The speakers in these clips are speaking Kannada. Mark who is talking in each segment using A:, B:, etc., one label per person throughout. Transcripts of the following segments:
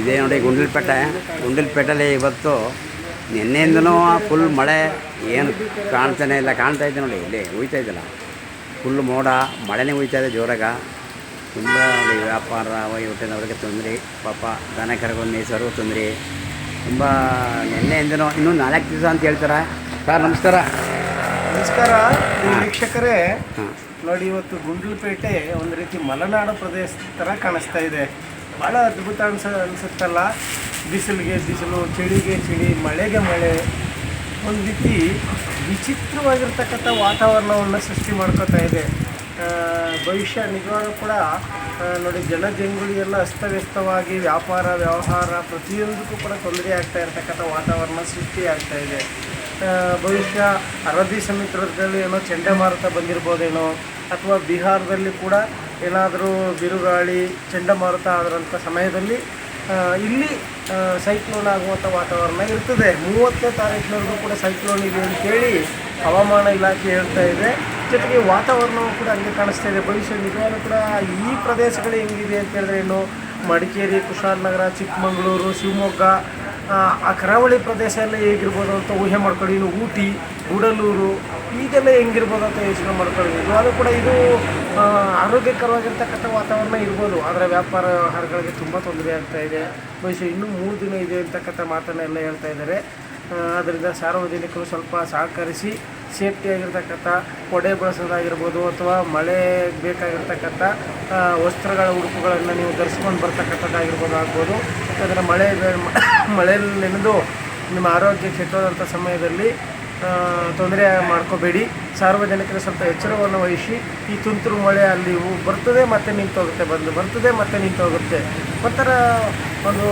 A: ಇದೇ ನೋಡಿ ಗುಂಡ್ಲಪೇಟೆ. ಗುಂಡ್ಲಪೇಟೆಲಿ ಇವತ್ತು ನಿನ್ನೆಯಿಂದನೂ ಫುಲ್ ಮಳೆ ಏನು ಕಾಣ್ತಾನೆ ಇಲ್ಲ ಕಾಣ್ತಾ ಇದೆ ನೋಡಿ ಇಲ್ಲಿ ಹುಯ್ತಾ ಇದ್ದಲ್ಲ ಫುಲ್ ಮೋಡ ಮಳೆನೇ ಹುಯ್ತಾ ಇದೆ ಜೋರಾಗ. ತುಂಬ ನೋಡಿ ವ್ಯಾಪಾರ ವಹಿವಾಟಿನವ್ರಿಗೆ ತೊಂದರೆ ಪಾಪ ದನ ಕರಗಳು ಮೇಸರು ತೊಂದರೆ. ತುಂಬ ನಿನ್ನೆಯಿಂದನೂ ಇನ್ನೂ ನಾಲ್ಕು ದಿವಸ ಅಂತ ಹೇಳ್ತಾರೆ? ಸರ್ ನಮಸ್ಕಾರ.
B: ನಮಸ್ಕಾರ. ವೀಕ್ಷಕರೇ ನೋಡಿ ಇವತ್ತು ಗುಂಡ್ಲುಪೇಟೆ ಒಂದು ರೀತಿ ಮಲೆನಾಡು ಪ್ರದೇಶ ಥರ ಕಾಣಿಸ್ತಾ ಇದೆ. ಭಾಳ ಅದ್ಭುತ ಅನ್ಸ, ಅನ್ಸುತ್ತಲ್ಲ. ಬಿಸಿಲಿಗೆ ಬಿಸಿಲು, ಚಳಿಗೆ ಚಳಿ, ಮಳೆಗೆ ಮಳೆ. ಒಂದು ರೀತಿ ವಿಚಿತ್ರವಾಗಿರ್ತಕ್ಕಂಥ ವಾತಾವರಣವನ್ನು ಸೃಷ್ಟಿ ಮಾಡ್ಕೋತಾ ಇದೆ. ಭವಿಷ್ಯ ನಿಜವಾಗೂ ಕೂಡ ನೋಡಿ ಜನಜಂಗುಳಿ ಎಲ್ಲ ಅಸ್ತವ್ಯಸ್ತವಾಗಿ ವ್ಯಾಪಾರ, ವ್ಯವಹಾರ ಪ್ರತಿಯೊಂದಕ್ಕೂ ಕೂಡ ತೊಂದರೆ ಆಗ್ತಾ ಇರತಕ್ಕಂಥ ವಾತಾವರಣ ಸೃಷ್ಟಿ ಆಗ್ತಾ ಇದೆ. ಭವಿಷ್ಯ ಅರಬ್ಬಿ ಸಮುದ್ರದಲ್ಲಿ ಏನೋ ಚಂಡಮಾರುತ ಬಂದಿರ್ಬೋದೇನೋ, ಅಥವಾ ಬಿಹಾರದಲ್ಲಿ ಕೂಡ ಏನಾದರೂ ಬಿರುಗಾಳಿ ಚಂಡಮಾರುತ ಆದಂಥ ಸಮಯದಲ್ಲಿ ಇಲ್ಲಿ ಸೈಕ್ಲೋನ್ ಆಗುವಂಥ ವಾತಾವರಣ ಇರ್ತದೆ. ಮೂವತ್ತನೇ ತಾರೀಕಿನವರೆಗೂ ಕೂಡ ಸೈಕ್ಲೋನ್ ಇದೆ ಅಂತೇಳಿ ಹವಾಮಾನ ಇಲಾಖೆ ಹೇಳ್ತಾ ಇದೆ. ಜೊತೆಗೆ ವಾತಾವರಣವು ಕೂಡ ಹಂಗೆ ಕಾಣಿಸ್ತಾ ಇದೆ. ಭವಿಷ್ಯ ನಿಜವಾಗ್ಲೂ ಕೂಡ ಈ ಪ್ರದೇಶಗಳು ಹೆಂಗಿದೆ ಅಂತ ಹೇಳಿದ್ರೆ ಏನು? ಮಡಿಕೇರಿ ಕುಶಾಲನಗರ ಚಿಕ್ಕಮಗಳೂರು ಶಿವಮೊಗ್ಗ ಆ, ಕರಾವಳಿ ಪ್ರದೇಶ ಎಲ್ಲ ಹೇಗಿರ್ಬೋದು ಅಂತ ಊಹೆ ಮಾಡ್ಕೊಳ್ಳಿ ಇನ್ನು ಊಟಿ ಗೂಡಲೂರು ಈಗೆಲ್ಲ ಹೆಂಗಿರ್ಬೋದು ಅಂತ ಯೋಚನೆ ಮಾಡ್ಕೊಳ್ಳಿ ಅದು ಕೂಡ ಇದು ಆರೋಗ್ಯಕರವಾಗಿರ್ತಕ್ಕಂಥ ವಾತಾವರಣ ಇರ್ಬೋದು. ಆದರೆ ವ್ಯಾಪಾರ ವ್ಯವಹಾರಗಳಿಗೆ ತುಂಬ ತೊಂದರೆ ಆಗ್ತಾ ಇದೆ. ಬಹುಶಃ ಇನ್ನೂ ಮೂರು ದಿನ ಇದೆ ಅಂತಕ್ಕಂಥ ಮಾತನ್ನೆಲ್ಲ ಹೇಳ್ತಾ ಇದ್ದಾರೆ. ಅದರಿಂದ ಸಾರ್ವಜನಿಕರು ಸ್ವಲ್ಪ ಸಹಕರಿಸಿ ಸೇಫ್ಟಿಯಾಗಿರ್ತಕ್ಕಂಥ ಕೊಡೆ ಬಳಸೋದಾಗಿರ್ಬೋದು ಅಥವಾ ಮಳೆ ಬೇಕಾಗಿರ್ತಕ್ಕಂಥ ವಸ್ತ್ರಗಳ ಉಡುಪುಗಳನ್ನು ನೀವು ಧರಿಸ್ಕೊಂಡು ಬರ್ತಕ್ಕಂಥದ್ದಾಗಿರ್ಬೋದು ಆಗ್ಬೋದು. ಯಾಕಂದರೆ ಮಳೆ ಮಳೆಯಲ್ಲಿ ನೆನೆದು ನಿಮ್ಮ ಆರೋಗ್ಯ ಕೆಟ್ಟೋದಂಥ ಸಮಯದಲ್ಲಿ ತೊಂದರೆ ಮಾಡ್ಕೋಬೇಡಿ. ಸಾರ್ವಜನಿಕರು ಸ್ವಲ್ಪ ಎಚ್ಚರವನ್ನು ವಹಿಸಿ, ಈ ತುಂತುರು ಮಳೆ ಅಲ್ಲಿ ಬರ್ತದೆ ಮತ್ತೆ ನಿಂತೋಗುತ್ತೆ, ಬಂದು ಬರ್ತದೆ ಮತ್ತೆ ನಿಂತೋಗುತ್ತೆ. ಒಂಥರ ಒಂದು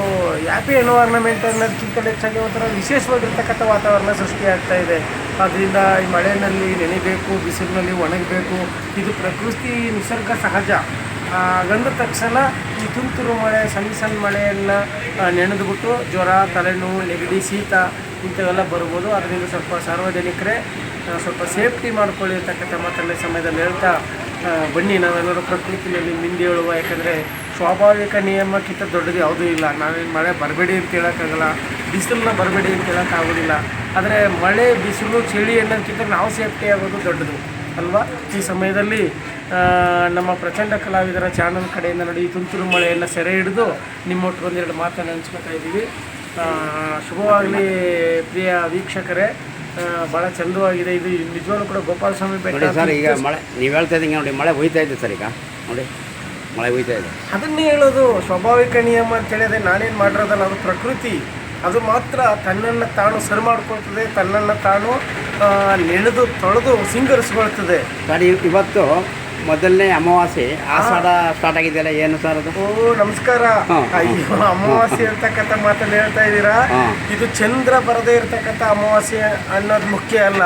B: ಹ್ಯಾಪಿ ಎನ್ವೈರ್ನಮೆಂಟ್ ಅನ್ನೋದಕ್ಕಿಂತ ಹೆಚ್ಚಾಗಿ ಒಂಥರ ವಿಶೇಷವಾಗಿರ್ತಕ್ಕಂಥ ವಾತಾವರಣ ಸೃಷ್ಟಿಯಾಗ್ತಾ ಇದೆ. ಆದ್ದರಿಂದ ಈ ಮಳೆಯಲ್ಲಿ ನೆನೆಬೇಕು, ಬಿಸಿಲಿನಲ್ಲಿ ಒಣಗಬೇಕು. ಇದು ಪ್ರಕೃತಿ ನಿಸರ್ಗ ಸಹಜ. ಗಂದ ತಕ್ಷಣ ಈ ತುಂತುರು ಮಳೆ, ಸಣ್ಣ ಸಣ್ಣ ಮಳೆಯನ್ನು ನೆನೆದುಬಿಟ್ಟು ಜ್ವರ, ತಲೆನೋವು, ನೆಗಡಿ, ಶೀತ ಇಂಥವೆಲ್ಲ ಬರ್ಬೋದು. ಅದರಿಂದ ಸ್ವಲ್ಪ ಸಾರ್ವಜನಿಕರೇ ಸ್ವಲ್ಪ ಸೇಫ್ಟಿ ಮಾಡ್ಕೊಳ್ಳಿ ಅಂತಕ್ಕಂಥ ಮಾತನ್ನ ಸಮಯದಲ್ಲಿ ಹೇಳ್ತಾ ಬನ್ನಿ. ನಾವೆಲ್ಲರೂ ಪ್ರಕೃತಿಯಲ್ಲಿ ಮಿಂದಿ ಹೇಳುವ, ಯಾಕಂದರೆ ಸ್ವಾಭಾವಿಕ ನಿಯಮಕ್ಕಿಂತ ದೊಡ್ಡದು ಯಾವುದೂ ಇಲ್ಲ. ನಾವೇನು ಮಳೆ ಬರಬೇಡಿ ಅಂತ ಹೇಳೋಕ್ಕಾಗಲ್ಲ. ಬಿಸಿಲನ್ನ ಬರಬೇಡಿ ಅಂತ ಹೇಳೋಕ್ಕಾಗೋದಿಲ್ಲ. ಆದರೆ ಮಳೆ, ಬಿಸಿಲು, ಚಳಿ ಅನ್ನೋದಕ್ಕಿಂತ ನಾವು ಸೇಫ್ಟಿ ಆಗೋದು ದೊಡ್ಡದು. ಅಲ್ವಾ? ಈ ಸಮಯದಲ್ಲಿ ನಮ್ಮ ಪ್ರಚಂಡ ಕಲಾವಿದರ ಚಾನಲ್ ಕಡೆಯಿಂದ ನೋಡಿ ತುಂತುರು ಮಳೆಯನ್ನು ಸೆರೆ ಹಿಡಿದು ನಿಮ್ಮೊಟ್ಟು ಒಂದೆರಡು ಮಾತನ್ನು ಹಂಚ್ಕೊತಾ ಇದ್ದೀವಿ. ಶುಭವಾಗಲಿ ಪ್ರಿಯ ವೀಕ್ಷಕರೇ. ಭಾಳ ಚಂದವಾಗಿದೆ. ಇದು ನಿಜವಾಗ್ಲೂ ಕೂಡ ಗೋಪಾಲ ಸ್ವಾಮಿ ಬೆಟ್ಟ
A: ಸರ್ ಈಗ ಮಳೆ ನೀವು ಹೇಳ್ತಾ ಇದ್ದೀನಿ ನೋಡಿ ಮಳೆ ಹೋಯ್ತಾ ಇದೆ ಸರ್ ಈಗ. ನೋಡಿ ಮಳೆ ಹೋಯ್ತಾ ಇದೆ.
B: ಅದನ್ನೇ ಹೇಳೋದು ಸ್ವಾಭಾವಿಕ ನಿಯಮ ಅಂತ ಹೇಳಿದ್ರೆ ನಾನೇನು ಮಾಡಿರೋದಲ್ಲ ಅದು ಪ್ರಕೃತಿ. ಅದು ಮಾತ್ರ ತನ್ನನ್ನು ತಾನು ಸರಿ ಮಾಡ್ಕೊಳ್ತದೆ ತನ್ನನ್ನು ತಾನು ನೆನೆದು ತೊಳೆದು ಸಿಂಗರಿಸ್ಕೊಳ್ತದೆ.
A: ನಾನು ಇವತ್ತು ಮೊದಲನೇ ಅಮಾವಾಸ್ಯೆ ಆಷಾಢ ಸ್ಟಾರ್ಟ್ ಆಗಿದೆಯಲ್ಲ ಏನು ಸರ್ ಅದು?
B: ಓ ನಮಸ್ಕಾರ. ಅಯ್ಯೋ ಅಮಾವಾಸ್ಯೆ ಇರ್ತಕ್ಕಂಥ ಮಾತಲ್ಲಿ ಹೇಳ್ತಾ ಇದ್ದೀರಾ? ಇದು ಚಂದ್ರ ಬರದೇ ಇರತಕ್ಕಂಥ ಅಮಾವಾಸ್ಯೆ ಅನ್ನೋದು ಮುಖ್ಯ ಅಲ್ಲ.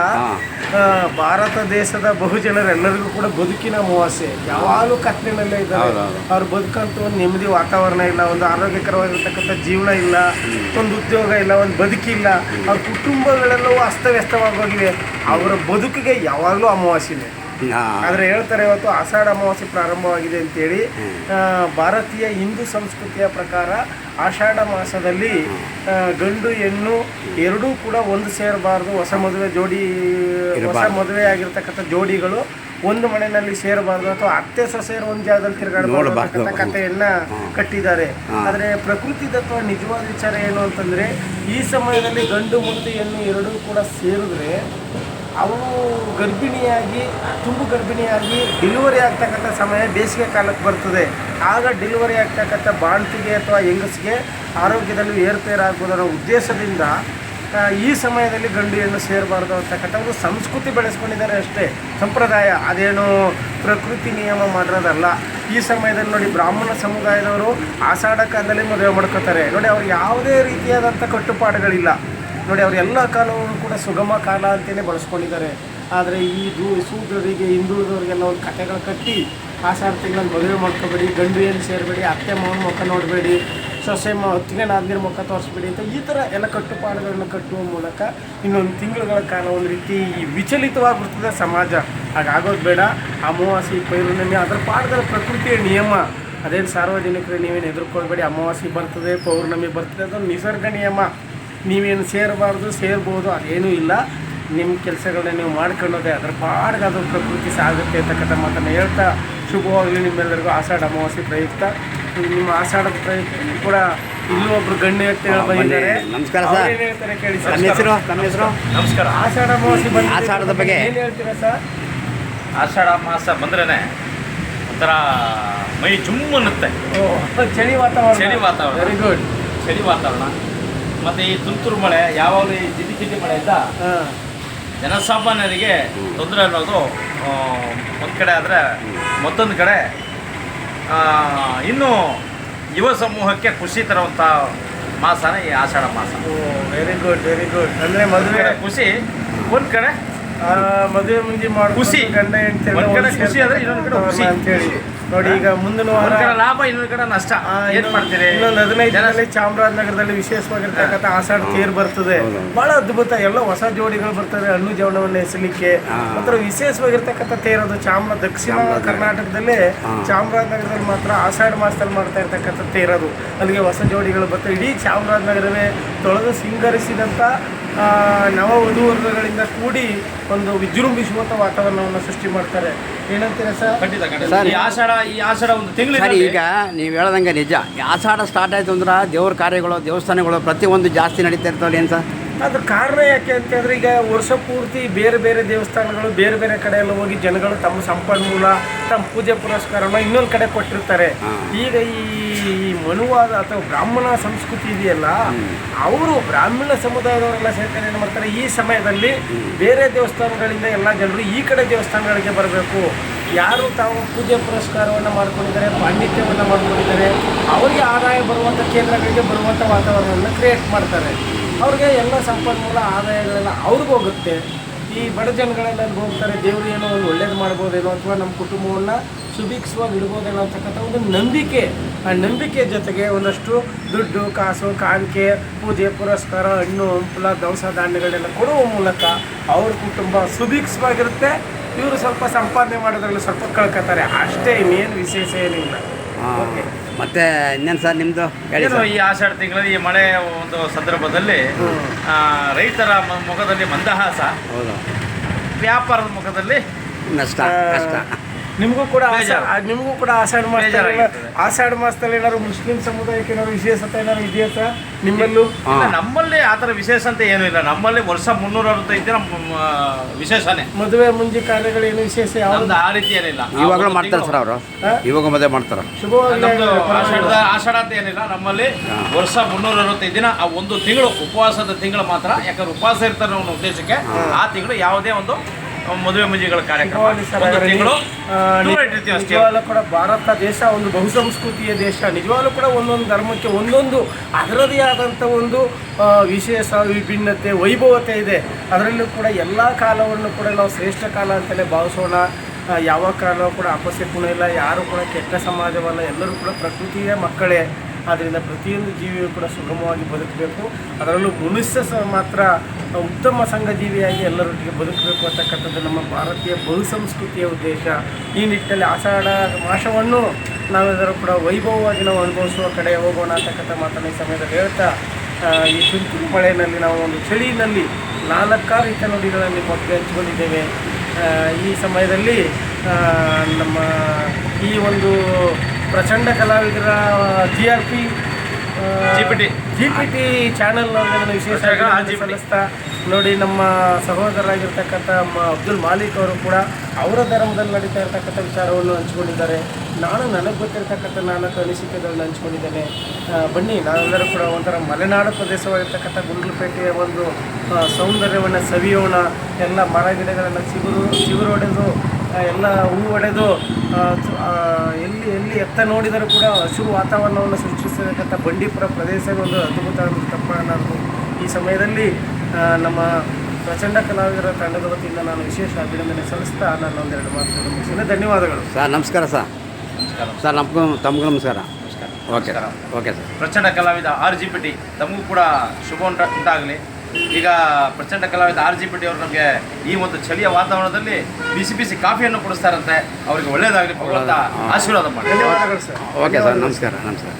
B: ಭಾರತ ದೇಶದ ಬಹುಜನರೆಲ್ಲರಿಗೂ ಕೂಡ ಬದುಕಿನ ಅಮಾವಾಸ್ಯೆ. ಯಾವಾಗಲೂ ಕತ್ತಲಿನಲ್ಲೇ ಇದ್ದಾರೆ. ಅವ್ರು ಬದುಕಂತ ಒಂದು ನೆಮ್ಮದಿ ವಾತಾವರಣ ಇಲ್ಲ ಒಂದು ಆರೋಗ್ಯಕರವಾಗಿರ್ತಕ್ಕಂಥ ಜೀವನ ಇಲ್ಲ ಒಂದು ಉದ್ಯೋಗ ಇಲ್ಲ ಒಂದು ಬದುಕಿಲ್ಲ ಅವ್ರ ಕುಟುಂಬಗಳೆಲ್ಲವೂ ಅಸ್ತವ್ಯಸ್ತವಾಗೋಗಿವೆ ಅವರ ಬದುಕಿಗೆ ಯಾವಾಗಲೂ
A: ಅಮಾವಾಸ್ಯೆ
B: ಆದರೆ ಹೇಳ್ತಾರೆ ಇವತ್ತು ಆಷಾಢ ಅಮಾವಾಸ್ಯೆ ಪ್ರಾರಂಭವಾಗಿದೆ ಅಂತೇಳಿ. ಭಾರತೀಯ ಹಿಂದೂ ಸಂಸ್ಕೃತಿಯ ಪ್ರಕಾರ ಆಷಾಢ ಮಾಸದಲ್ಲಿ ಗಂಡು ಹೆಣ್ಣು ಎರಡೂ ಕೂಡ ಒಂದು ಸೇರಬಾರ್ದು. ಹೊಸ ಮದುವೆ ಜೋಡಿ ಹೊಸ. ಮದುವೆ ಆಗಿರ್ತಕ್ಕಂಥ ಜೋಡಿಗಳು ಒಂದು ಮನೆಯಲ್ಲಿ ಸೇರಬಾರ್ದು. ಅಥವಾ ಅತ್ತೆ ಸೊಸೆಯರು ಒಂದು ಜಾಗದಲ್ಲಿ ತಿರುಗಾಡಬಾರ್ದು. ಕಥೆಯನ್ನ ಕಟ್ಟಿದ್ದಾರೆ. ಆದರೆ ಪ್ರಕೃತಿ ತತ್ವ ನಿಜವಾದ ವಿಚಾರ ಏನು ಅಂತಂದ್ರೆ ಈ ಸಮಯದಲ್ಲಿ ಗಂಡು ಮತ್ತು ಹೆಣ್ಣು ಎರಡೂ ಕೂಡ ಸೇರಿದ್ರೆ ಅವು ಗರ್ಭಿಣಿಯಾಗಿ, ತುಂಬು ಗರ್ಭಿಣಿಯಾಗಿ ಡೆಲಿವರಿ ಆಗ್ತಕ್ಕಂಥ ಸಮಯ ಬೇಸಿಗೆ ಕಾಲಕ್ಕೆ ಬರ್ತದೆ. ಆಗ ಡೆಲಿವರಿ ಆಗ್ತಕ್ಕಂಥ ಬಾಣ್ತಿಗೆ ಅಥವಾ ಹೆಂಗಸಿಗೆ ಆರೋಗ್ಯದಲ್ಲಿ ಏರುಪೇರಾಗುವುದರ ಉದ್ದೇಶದಿಂದ ಈ ಸಮಯದಲ್ಲಿ ಗಂಡಿಯನ್ನು ಸೇರಬಾರ್ದು ಅಂತಕ್ಕಂಥ ಒಂದು ಸಂಸ್ಕೃತಿ ಬೆಳೆಸ್ಕೊಂಡಿದ್ದಾರೆ ಅಷ್ಟೇ. ಸಂಪ್ರದಾಯ, ಅದೇನು ಪ್ರಕೃತಿ ನಿಯಮ ಮಾಡಿರೋದಲ್ಲ. ಈ ಸಮಯದಲ್ಲಿ ನೋಡಿ ಬ್ರಾಹ್ಮಣ ಸಮುದಾಯದವರು ಆಷಾಢ ಕಾಲದಲ್ಲಿ ಮದುವೆ ಮಾಡ್ಕೋತಾರೆ. ನೋಡಿ ಅವ್ರಿಗೆ ಯಾವುದೇ ರೀತಿಯಾದಂಥ ಕಟ್ಟುಪಾಡುಗಳಿಲ್ಲ. ನೋಡಿ, ಅವ್ರು ಎಲ್ಲ ಕಾಲವನ್ನು ಕೂಡ ಸುಗಮ ಕಾಲ ಅಂತಲೇ ಬಳಸ್ಕೊಂಡಿದ್ದಾರೆ. ಆದರೆ ಈ ದೂ ಸೂದ್ರರಿಗೆ ಹಿಂದುಳಿದವರಿಗೆಲ್ಲ ಒಂದು ಕಥೆಗಳು ಕಟ್ಟಿ ಆ ಮದುವೆ ಮಾಡ್ಕೋಬೇಡಿ ಗಂಡು ಏನು ಸೇರಬೇಡಿ, ಅತ್ತೆ ಮಾವನ ಮುಖ ನೋಡಬೇಡಿ, ಸೊಸೆ ಮ ಹೊತ್ತಿಗೆ ನಾದಿನ ಮುಖ ತೋರಿಸ್ಬೇಡಿ ಅಂತ ಈ ಥರ ಎಲ್ಲ ಕಟ್ಟುಪಾಡುಗಳನ್ನ ಕಟ್ಟುವ ಮೂಲಕ ಇನ್ನೊಂದು ತಿಂಗಳುಗಳ ಕಾಲ ಒಂದು ರೀತಿ ಈ ವಿಚಲಿತವಾಗಿರ್ತದೆ ಸಮಾಜ. ಹಾಗಾಗೋದು ಬೇಡ. ಅಮಾವಾಸ್ಯೆ ಪೈರುಣಮೆ, ಅದರ ಪಾಠದಲ್ಲಿ ಪ್ರಕೃತಿಯ ನಿಯಮ. ಅದೇನು ಸಾರ್ವಜನಿಕರು ನೀವೇನು ಹೆದರ್ಕೊಳ್ಬೇಡಿ ಅಮಾವಾಸ್ಯೆ ಬರ್ತದೆ, ಪೌರ್ಣಮಿ ಬರ್ತದೆ, ಅದು ನಿಸರ್ಗ ನಿಯಮ. ನೀವೇನು ಸೇರಬಾರ್ದು ಸೇರ್ಬೋದು ಅದೇನೂ ಇಲ್ಲ. ನಿಮ್ಮ ಕೆಲಸಗಳನ್ನ ನೀವು ಮಾಡ್ಕೊಳ್ಳೋದೆ ಅದರ ಪಾಡ್ಗೆ ಅದು ಪ್ರಕೃತಿ ಸಾಗುತ್ತೆ ಅಂತಕ್ಕಂಥ ಮಾತನ್ನು ಹೇಳ್ತಾ ಶುಭವಾಗಲಿ ನಿಮ್ಮೆಲ್ಲರಿಗೂ ಆಷಾಢ ಅಮಾವಾಸ್ಯೆ ಪ್ರಯುಕ್ತ. ನಿಮ್ಮ ಆಷಾಢದ ಪ್ರಯುಕ್ತ ಕೂಡ ಇಲ್ಲೂ ಒಬ್ರು ಗಣ್ಯ ವ್ಯಕ್ತಿಗಳು ಬಂದಿದ್ದಾರೆ.
A: ನಮಸ್ಕಾರ ಸರ್.
B: ಅವ್ರು ಹೇಳ್ತಾರೆ ಕೇಳಿ ಸರ್.
A: ತಮ್ಮ ಹೆಸರು ತಮ್ಮ ಹೆಸರು?
C: ನಮಸ್ಕಾರ.
B: ಆಷಾಢ ಅಮಾವಾಸ್ಯೆ ಬಂದ
A: ಆಷಾಢದ ಬಗ್ಗೆ?
B: ಏನು ಹೇಳ್ತೀರಾ ಸರ್?
C: ಆಷಾಢ ಮಾಸ ಬಂದ್ರೇ ಒಂಥರ ಮೈ ಜುಮ್ ಅನ್ನುತ್ತೆ
B: ಓ ಚಳಿ ವಾತಾವರಣ.
C: ಚಳಿ ವಾತಾವರಣ.
B: ವೆರಿ ಗುಡ್
C: ಚಳಿ ವಾತಾವರಣ. ಮತ್ತು ಈ ತುಂತುರು ಮಳೆ ಯಾವಾಗಲೂ ಈ ಜಿಟಿ ಜಿಟಿ ಮಳೆಯಿಂದ ಜನಸಾಮಾನ್ಯರಿಗೆ ತೊಂದರೆ ಅನ್ನೋದು ಒಂದು ಕಡೆ ಆದರೆ ಮತ್ತೊಂದು ಕಡೆ ಇನ್ನೂ ಯುವ ಸಮೂಹಕ್ಕೆ ಖುಷಿ ತರುವಂಥ ಮಾಸನೇ ಈ ಆಷಾಢ ಮಾಸ.
B: ವೆರಿ ಗುಡ್ ವೆರಿ ಗುಡ್ ಅಂದರೆ ಮದುವೆ
C: ಖುಷಿ ಒಂದು ಕಡೆ
B: ಮದುವೆ ಮುಂದೆ ಮಾಡಿ
C: ಖುಷಿ.
B: ಗಂಡ ಹೆಂಡತಿ
C: ಒಂದ್ ಕಡೆ ಖುಷಿ ಆದ್ರೆ ಇನ್ನೊಂದ್ ಕಡೆ ಖುಷಿ.
B: ಅಂತೇಳಿ ನೋಡಿ ಈಗ ಮುಂದಿನ ವಾರ
C: ಒಂದು ಕಡೆ ಲಾಭ ಇನ್ನೊಂದು ಕಡೆ ನಷ್ಟ. ಏನ್ ಮಾಡ್ತೀರಿ?
B: ಇನ್ನೊಂದು ಹದಿನೈದು
C: ಜನ-
B: ದಿನದಲ್ಲಿ ಚಾಮರಾಜನಗರದಲ್ಲಿ ವಿಶೇಷವಾಗಿರ್ತಕ್ಕಂಥ ಆಷಾಢ ತೇರ್ ಬರ್ತದೆ. ಬಹಳ ಅದ್ಭುತ ಎಲ್ಲ ಹೊಸ ಜೋಡಿಗಳು ಬರ್ತವೆ ಹಣ್ಣು ಜವನವನ್ನು ಎಸಲಿಕ್ಕೆ ಮಾತ್ರ ವಿಶೇಷವಾಗಿರ್ತಕ್ಕಂಥ ತೇರ್ ಅದು ಚಾಮರ ದಕ್ಷಿಣ ಕರ್ನಾಟಕದಲ್ಲಿ ಚಾಮರಾಜನಗರದಲ್ಲಿ ಮಾತ್ರ ಆಷಾಢ ಮಾಸದಲ್ಲಿ ಮಾಡ್ತಾ ಇರ್ತಕ್ಕಂಥ ತೇರದು ಅಲ್ಲಿಗೆ ಹೊಸ ಜೋಡಿಗಳು ಬರ್ತವೆ. ಇಡೀ ಚಾಮರಾಜನಗರವೇ ತೊಳೆದು ಸಿಂಗರಿಸಿದಂಥ ನವ ವಧುವರ್ಗಗಳಿಂದ ಕೂಡಿ ಒಂದು ವಿಜೃಂಭಿಸುವಂಥ ವಾತಾವರಣವನ್ನು ಸೃಷ್ಟಿ ಮಾಡ್ತಾರೆ. ಏನಂತೀರ ಸರ್?
C: ಖಂಡಿತ ಈ ಆಷಾಢ ಈ ಆಷಾಢ ಒಂದು ತಿಂಗಳು
A: ಸರಿ ಈಗ ನೀವು ಹೇಳದಂಗೆ ನಿಜ. ಈ ಆಷಾಢ ಸ್ಟಾರ್ಟ್ ಆಯ್ತು ಅಂದ್ರೆ ದೇವ್ರ ಕಾರ್ಯಗಳು ದೇವಸ್ಥಾನಗಳು ಪ್ರತಿಯೊಂದು ಜಾಸ್ತಿ ನಡೀತಾ ಇರ್ತಾವಲ್ಲ ಏನು ಸರ್?
B: ಅದ್ರ ಕಾರಣ ಯಾಕೆ ಅಂತಂದ್ರೆ ಈಗ ವರ್ಷ ಪೂರ್ತಿ ಬೇರೆ ಬೇರೆ ದೇವಸ್ಥಾನಗಳು ಬೇರೆ ಬೇರೆ ಕಡೆ ಎಲ್ಲ ಹೋಗಿ ಜನಗಳು ತಮ್ಮ ಸಂಪನ್ಮೂಲ ತಮ್ಮ ಪೂಜೆ ಪುರಸ್ಕಾರವನ್ನು ಇನ್ನೊಂದು ಕಡೆ ಕೊಟ್ಟಿರ್ತಾರೆ. ಈಗ ಈ ಈ ಮನುವಾದ ಅಥವಾ ಬ್ರಾಹ್ಮಣ ಸಂಸ್ಕೃತಿ ಇದೆಯಲ್ಲ ಅವರು ಬ್ರಾಹ್ಮಣ ಸಮುದಾಯದವರೆಲ್ಲ ಸಹಿತ ಏನು ಮಾಡ್ತಾರೆ? ಈ ಸಮಯದಲ್ಲಿ ಬೇರೆ ದೇವಸ್ಥಾನಗಳಿಂದ ಎಲ್ಲ ಜನರು ಈ ಕಡೆ ದೇವಸ್ಥಾನಗಳಿಗೆ ಬರಬೇಕು. ಯಾರು ತಾವು ಪೂಜೆ ಪುರಸ್ಕಾರವನ್ನು ಮಾಡ್ಕೊಂಡಿದ್ದಾರೆ ಪಾಂಡಿತ್ಯವನ್ನು ಮಾಡ್ಕೊಂಡಿದ್ದಾರೆ ಅವರಿಗೆ ಆದಾಯ ಬರುವಂಥ ಕೇಂದ್ರಗಳಿಗೆ ಬರುವಂಥ ವಾತಾವರಣವನ್ನು ಕ್ರಿಯೇಟ್ ಮಾಡ್ತಾರೆ. ಅವ್ರಿಗೆ ಎಲ್ಲ ಸಂಪನ್ಮೂಲ ಆದಾಯಗಳೆಲ್ಲ ಅವ್ರಿಗೆ ಹೋಗುತ್ತೆ. ಈ ಬಡ ಜನಗಳೆಲ್ಲ ಹೋಗ್ತಾರೆ ದೇವರು ಏನೋ ಒಂದು ಒಳ್ಳೇದು ಮಾಡ್ಬೋದೇನೋ ಅಥವಾ ನಮ್ಮ ಕುಟುಂಬವನ್ನು ಸುಭಿಕ್ಷವಾಗಿ ಇಡ್ಬೋದೇನೋ ಅಂತಕ್ಕಂಥ ಒಂದು ನಂಬಿಕೆ. ಆ ನಂಬಿಕೆ ಜೊತೆಗೆ ಒಂದಷ್ಟು ದುಡ್ಡು ಕಾಸು ಕಾಣಿಕೆ ಪೂಜೆ ಪುರಸ್ಕಾರ ಹಣ್ಣು ಹಂಪಲ ದವಸ ಧಾನ್ಯಗಳೆಲ್ಲ ಕೊಡುವ ಮೂಲಕ ಅವ್ರ ಕುಟುಂಬ ಸುಭಿಕ್ಷವಾಗಿರುತ್ತೆ. ಇವರು ಸ್ವಲ್ಪ ಸಂಪಾದನೆ ಮಾಡೋದ್ರಲ್ಲಿ ಸ್ವಲ್ಪ ಕಳ್ಕೊತಾರೆ. ಅಷ್ಟೇ ಇನ್ನೇನು ವಿಶೇಷ ಏನಿಲ್ಲ. ಓಕೆ
A: ಮತ್ತೆ ಇನ್ನೇನು ಸರ್ ನಿಮ್ಮದು ಹೇಳಿ
C: ಏನು
A: ಸರ್.
C: ಈ ಆಷಾಢ ತಿಂಗಳಲ್ಲಿ ಈ ಮಳೆ ಒಂದು ಸಂದರ್ಭದಲ್ಲಿ ಆ, ರೈತರ ಮ- ಮುಖದಲ್ಲಿ ಮಂದಹಾಸ
A: ಹೌದು.
C: ವ್ಯಾಪಾರದ ಮುಖದಲ್ಲಿ
A: ನಷ್ಟ ಕಷ್ಟ
B: ನಿಮಗೂ ಕೂಡ ನಿಮಗೂ ಕೂಡ ಆಷಾಢ ಮಾಸದಲ್ಲಿ ಆಷಾಢ ಮಾಸದಲ್ಲಿ ಏನಾದ್ರು ಮುಸ್ಲಿಂ ಸಮುದಾಯಕ್ಕೆ ಏನಾದ್ರು ವಿಶೇಷತೆ ಏನಾದ್ರು ಇದೆಯಾ ಸರ್ ನಿಮ್ಮಲ್ಲೂ?
C: ಇಲ್ಲ, ನಮ್ಮಲ್ಲಿ ಆ ಥರ ವಿಶೇಷ ಅಂತ ಏನೂ ಇಲ್ಲ. ನಮ್ಮಲ್ಲಿ ವರ್ಷ ಮುನ್ನೂರ ಅರವತ್ತೈದು ದಿನ ವಿಶೇಷನೇ.
B: ಮದುವೆ ಮುಂಜಿ ಕಾರ್ಯಗಳು ಏನು ವಿಶೇಷ ಯಾವ್ದು?
C: ಆ ರೀತಿ ಏನಿಲ್ಲ. ಇವಾಗ
A: ಇವಾಗಲೂ ಮಾಡ್ತಾರೆ ಸರ್ ಅವರು? ಇವಾಗ ಮದುವೆ ಮಾಡ್ತಾರೆ.
C: ಆಷಾಢದ ಆಷಾಢ ಅಂತ ಏನಿಲ್ಲ. ನಮ್ಮಲ್ಲಿ ವರ್ಷ ಮುನ್ನೂರ ಅರವತ್ತೈದು ದಿನ ಆ ಒಂದು ತಿಂಗಳು ಉಪವಾಸದ ತಿಂಗಳು ಮಾತ್ರ. ಯಾಕಂದ್ರೆ ಉಪವಾಸ ಇರ್ತಾರೆ ಅನ್ನೋ ಉದ್ದೇಶಕ್ಕೆ ಆ ತಿಂಗಳು ಯಾವುದೇ ಒಂದು ಮದುವೆ ಮುಂಜಿಗಳ ಕಾರ್ಯಕ್ರಮ. ಒಂದು ತಿಂಗಳು
B: ಆ,
C: ದೂರ ಇಟ್ಟಿರ್ತೀವಿ ಅಷ್ಟೇ.
B: ನಿಜವಾಗ್ಲೂ ಕೂಡ ಭಾರತ ದೇಶ ಒಂದು ಬಹುಸಂಸ್ಕೃತಿಯ ದೇಶ. ನಿಜವಾಗ್ಲೂ ಕೂಡ ಒಂದೊಂದು ಧರ್ಮಕ್ಕೆ ಒಂದೊಂದು ಅದರದೇ ಆದಂಥ ಒಂದು ವಿಶೇಷ ವಿಭಿನ್ನತೆ ವೈಭವತೆ ಇದೆ. ಅದರಲ್ಲೂ ಕೂಡ ಎಲ್ಲ ಕಾಲವನ್ನು ಕೂಡ ನಾವು ಶ್ರೇಷ್ಠ ಕಾಲ ಅಂತಲೇ ಭಾವಿಸೋಣ. ಯಾವ ಕಾಲ ಕೂಡ ಅಪಸ್ಯಕ್ಕೂ ಇಲ್ಲ ಯಾರು ಕೂಡ ಕೆಟ್ಟ ಸಮಾಜವಲ್ಲ ಎಲ್ಲರೂ ಕೂಡ ಪ್ರಕೃತಿಯ ಮಕ್ಕಳೇ. ಆದ್ದರಿಂದ ಪ್ರತಿಯೊಂದು ಜೀವಿಯು ಕೂಡ ಸುಗಮವಾಗಿ ಬದುಕಬೇಕು. ಅದರಲ್ಲೂ ಮನುಷ್ಯ ಸಹ ಮಾತ್ರ ಉತ್ತಮ ಸಂಘಜೀವಿಯಾಗಿ ಎಲ್ಲರೊಟ್ಟಿಗೆ ಬದುಕಬೇಕು ಅಂತಕ್ಕಂಥದ್ದು ನಮ್ಮ ಭಾರತೀಯ ಬಹುಸಂಸ್ಕೃತಿಯ ಉದ್ದೇಶ. ಈ ನಿಟ್ಟಿನಲ್ಲಿ ಆಷಾಢ ಮಾಸವನ್ನು ನಾವೆಲ್ಲರೂ ಕೂಡ ವೈಭವವಾಗಿ ನಾವು ಅನುಭವಿಸುವ ಕಡೆ ಹೋಗೋಣ ಅಂತಕ್ಕಂಥ ಮಾತನ್ನು ಈ ಸಮಯದಲ್ಲಿ ಹೇಳ್ತಾ ಈ ತುಂತುರು ಮಳೆಯಲ್ಲಿ ನಾವು ಒಂದು ಚಳಿಯಲ್ಲಿ ನಾಲ್ಕಾರು ರೀತಿಯ ನುಡಿಗಳಲ್ಲಿ ಮಗ್ಗೆ ಹಂಚ್ಕೊಂಡಿದ್ದೇವೆ ಈ ಸಮಯದಲ್ಲಿ ನಮ್ಮ ಈ ಒಂದು ಪ್ರಚಂಡ ಕಲಾವಿದರ G R P. G P T channel ವಿಶೇಷ
C: ಪ್ರತ್ಯೇಕ
B: ಅಭಿನಂದನೆ
C: GPT.
B: ಸಲ್ಲಿಸ್ತಾ ನೋಡಿ ನಮ್ಮ ಸಹೋದರರಾಗಿರ್ತಕ್ಕಂಥ ಅಬ್ದುಲ್ ಮಾಲಿಕ್ ಅವರು ಕೂಡ ಅವರ ಧರ್ಮದಲ್ಲಿ ನಡೀತಾ ಇರ್ತಕ್ಕಂಥ ವಿಚಾರವನ್ನು ಹಂಚ್ಕೊಂಡಿದ್ದಾರೆ ನಾನು ನನಗೆ ಗೊತ್ತಿರತಕ್ಕಂಥ ನಾಲ್ಕು ಅನಿಸಿಕೆಗಳನ್ನ ಹಂಚ್ಕೊಂಡಿದ್ದೇನೆ ಬನ್ನಿ ನಾವೆಲ್ಲರೂ ಕೂಡ ಒಂಥರ ಮಲೆನಾಡು ಪ್ರದೇಶವಾಗಿರ್ತಕ್ಕಂಥ ಗುಂಡ್ಲುಪೇಟೆಯ ಒಂದು ಸೌಂದರ್ಯವನ್ನು ಸವಿಯೋಣ ಎಲ್ಲ ಮರ ಗಿಡಗಳನ್ನು ಚಿಗುರು ಚಿಗುರೊಡೆದು ಆ, ಎಲ್ಲ ಹೂ ಒಡೆದು ಎಲ್ಲಿ ಎಲ್ಲಿ ಎತ್ತ ನೋಡಿದರೂ ಕೂಡ ಹಸಿರು ವಾತಾವರಣವನ್ನು ಸೃಷ್ಟಿಸತಕ್ಕಂಥ ಬಂಡೀಪುರ ಪ್ರದೇಶ ಒಂದು ಅದ್ಭುತ ನಾನು ಈ ಸಮಯದಲ್ಲಿ ನಮ್ಮ ಪ್ರಚಂಡ ಕಲಾವಿದರ ತಂಡದ ವತಿಯಿಂದ ನಾನು ವಿಶೇಷ ಅಭಿನಂದನೆ ಸಲ್ಲಿಸ್ತಾ ನಾನು ಒಂದೆರಡು ಮಾತುಗಳು ಮುಗಿಸಿದೆ ಧನ್ಯವಾದಗಳು.
A: ಸರ್ ನಮಸ್ಕಾರ ಸರ್.
C: ನಮಸ್ಕಾರ
A: ಸರ್ ನಮಗೂ ತಮಗೂ ನಮಸ್ಕಾರ.
C: ನಮಸ್ಕಾರ.
A: ಓಕೆ. Okay sir.
C: ಪ್ರಚಂಡ ಕಲಾವಿದ ಆರ್ ಜಿ ಪಿ ಟಿ ತಮಗೂ ಕೂಡ ಶುಭ ಉಂಟ ಉಂಟಾಗಲಿ. ಈಗ ಪ್ರಚಂಡ ಕಲಾವಿದ ಆರ್ ಜಿ ಅವರು ನಮಗೆ ಈ ಒಂದು ಚಳಿಯ ವಾತಾವರಣದಲ್ಲಿ ಬಿಸಿ ಬಿಸಿ ಕಾಫಿಯನ್ನು ಕೊಡಿಸ್ತಾರಂತೆ. ಅವರಿಗೆ ಒಳ್ಳೇದಾಗಲಿ ಭಗವಂತ ಆಶೀರ್ವಾದ ಮಾಡಿ.
B: ಧನ್ಯವಾದಗಳು ಸರ್.
A: ಓಕೆ ಸರ್ ನಮಸ್ಕಾರ ನಮಸ್ಕಾರ.